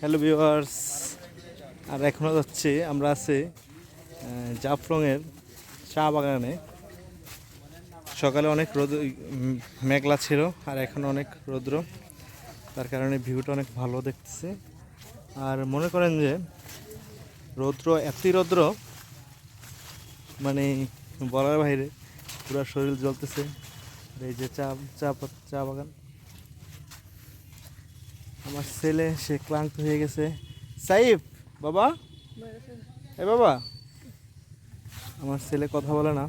Hello viewers আর এখনও যাচ্ছি আমরা আছি আহ, জাফলংয়ের চা বাগানে। সকালে অনেক রোদ মেঘলা ছিল আর এখন অনেক রৌদ্র। তার কারণে ভিউটা অনেক ভালো দেখতেছে। আর মনে করেন যে রৌদ্র এতই রৌদ্র মানে বলার বাইরে পুরো শরীর জ্বলতেছে। এই যে চা চা চা বাগান আমার ছেলে, সে ক্লান্ত হয়ে গেছে। সাইফ, বাবা? এ বাবা? আমার ছেলে কথা বলে না।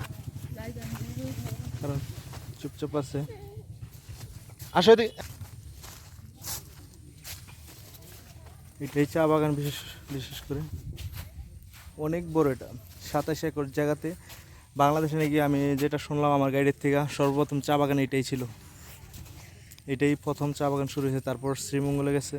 কারণ চুপচাপ আছে। আসো। এটাই চা বাগান বিশেষ বিশেষ করে। অনেক বড় এটা। সাতাশ একর জায়গাতে। বাংলাদেশে নাকি আমি যেটা শুনলাম, আমার গাইডের থেকে সর্বপ্রথম চা বাগান এটাই ছিল। এটাই প্রথম চা বাগান শুরু হয়েছে, তারপর শ্রীমঙ্গলে গেছে।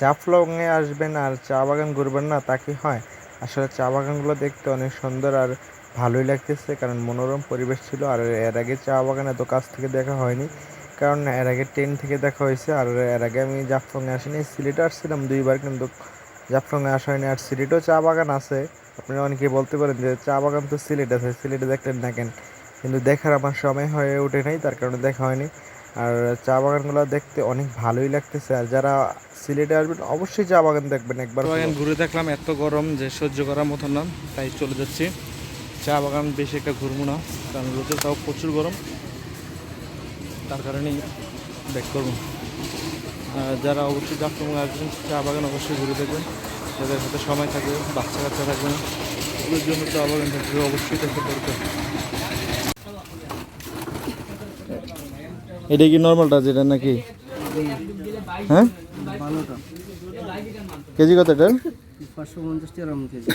জাফলংয়ে আসবেন আর চা বাগান ঘুরবেন না, তা কি হয়? আসলে চা বাগানগুলো দেখতে অনেক সুন্দর আর ভালোই লাগতেছে, কারণ মনোরম পরিবেশ ছিল আর এর আগে চা বাগান এত কাছ থেকে দেখা হয়নি। কারণ এর আগে ট্রেন থেকে দেখা হয়েছে, আর এর আগে আমি জাফলংয়ে আসিনি, সিলেটে আসছিলাম দুইবার কিন্তু জাফলংয়ে আসা হয়নি। আর সিলেটেও চা বাগান আছে আপনি অনেকে বলতে পারেন যে চা বাগান তো সিলেট আছে, সিলেটে দেখলেন না কেন? কিন্তু দেখার আমার সময় হয়ে ওঠে নাই, তার কারণে দেখা হয়নি। আর চা বাগানগুলো দেখতে অনেক ভালোই লাগতেছে। আর যারা সিলেটে আসবেন, অবশ্যই চা বাগান দেখবেন একবার। বাগান ঘুরে দেখলাম, এত গরম যে সহ্য করার মতো না, তাই চলে যাচ্ছি। চা বাগান বেশি একটা ঘুরবো না, কারণ রোদের তাও প্রচুর গরম। তার কারণেই ব্যাক করব। যারা অবশ্যই জাফলং আসবেন, চা বাগান অবশ্যই ঘুরে দেখবেন। যাদের হাতে সময় থাকবে, বাচ্চা কাচ্চা থাকবে ওদের জন্য চা বাগান থাকবে অবশ্যই দেখতে দরকার এটা কি নর্মালটা যেটা নাকি? হ্যাঁ? কেজি কত এটা পাঁচশো পঞ্চাশ টাকা কেজি।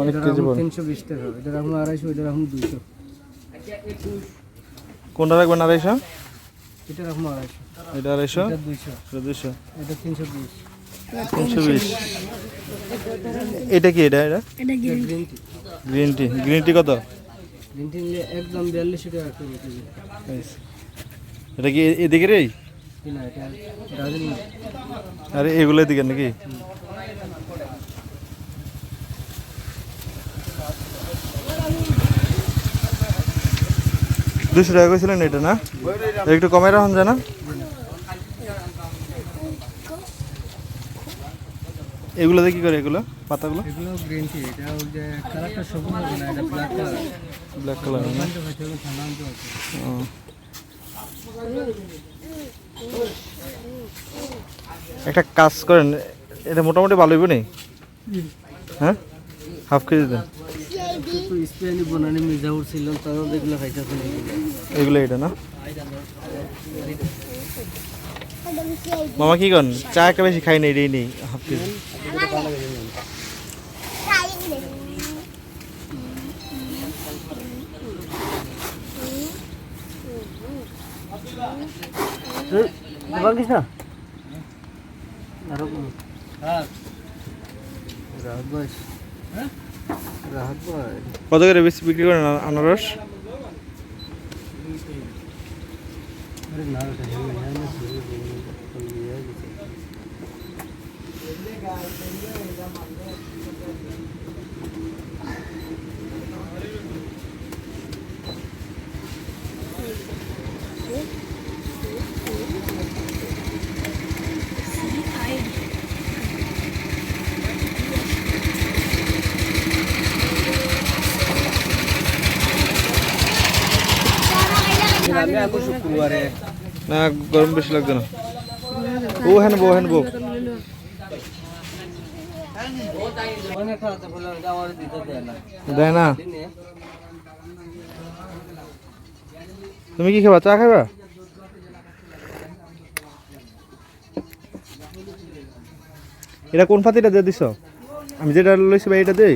অনেক কেজি তিনশো বিশ টাকা। এটা রাখুন আড়াইশো এটা রাখুন দুইশো। কোনটা রাখবেন আড়াইশো? এটা রাখুন আড়াইশো। এটা আড়াইশো? এটা দুইশো। এটা তিনশো বিশ। তিনশো বিশ। এটা কি এটা এটা? এটা green tea green tea green tea কত? গ্রিন নিলে একদম বিয়াল্লিশশো টাকা করে কেজি। এটা কি এ- এদিকের এই? কি না এটা ডাজেন আরে এগুলো এদিকে নাকি? দুশো টাকা কইছিলেন এটা না? একটু কমাই রাখুন যায় না এগুলোতে কি করে এগুলো? পাতাগুলো? এগুলো গ্রিন টি এটা ওই যে কালারটা সবুজ হবে না এটা ব্ল্যাক কালার ব্ল্যাক না। একটা কাজ করেন এটা মোটামুটি ভালো হইব নি? হ্যাঁ? হাফ কেজি দেন। তো স্পেনি বনানি মির্জাপুর ছিল তারাও দেখলে খাইতেছে এগুলো এটা না? মামা কি করেন? চা একটা বেশি খাই না এটাই নেই হাফ কেজি। না আরও কোন রাহাত ভাই কত করে বেশি বিক্রি করেন আনারস? আরে না গরম বেশি লাগছে না। ও হ্যান বো হ্যান বো। অনেক খারাপ বললাম এটা আমার দিতে দেয় না। তুমি কি খাবা? চা খাবা? এটা কোন ফাতিটা দিয়ে দিছ? আমি যেটা লইছি ভাই এটা দেই।